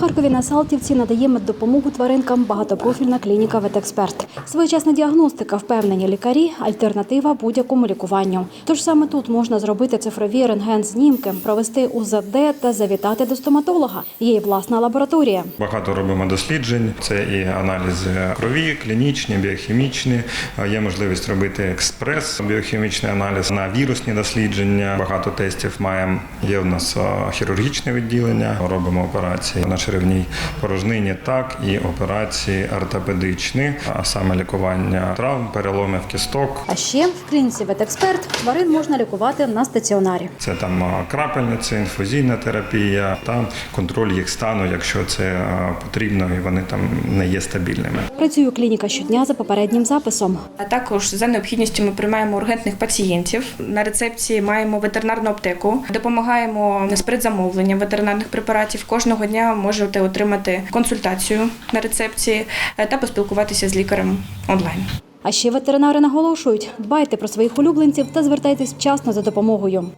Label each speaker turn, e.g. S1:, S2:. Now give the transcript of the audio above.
S1: Харкові на Салтівці надає меддопомогу тваринкам багатопрофільна клініка «Ветексперт». Своєчасна діагностика, впевнені лікарі, альтернатива будь-якому лікуванню. Тож саме тут можна зробити цифрові рентген-знімки, провести УЗД та завітати до стоматолога. Є й власна лабораторія.
S2: Багато робимо досліджень. Це і аналізи крові, клінічні, біохімічні. Є можливість робити експрес біохімічний аналіз на вірусні дослідження. Багато тестів маємо. Є в нас хірургічне відділення. Робимо операції на черевній порожнині, так і операції ортопедичні, а саме лікування травм, переломів кісток.
S1: А ще в клініці «Ветексперт» тварин можна лікувати на стаціонарі.
S2: Це там а, крапельниця, інфузійна терапія та контроль їх стану, якщо це потрібно і вони там не є стабільними.
S1: Працює клініка щодня за попереднім записом.
S3: А також за необхідністю ми приймаємо ургентних пацієнтів. На рецепції маємо ветеринарну аптеку, допомагаємо з предзамовленням ветеринарних препаратів. Кожного дня можете отримати консультацію на рецепції е, та поспілкуватися з лікарем онлайн.
S1: А ще ветеринари наголошують: дбайте про своїх улюбленців та звертайтесь вчасно за допомогою.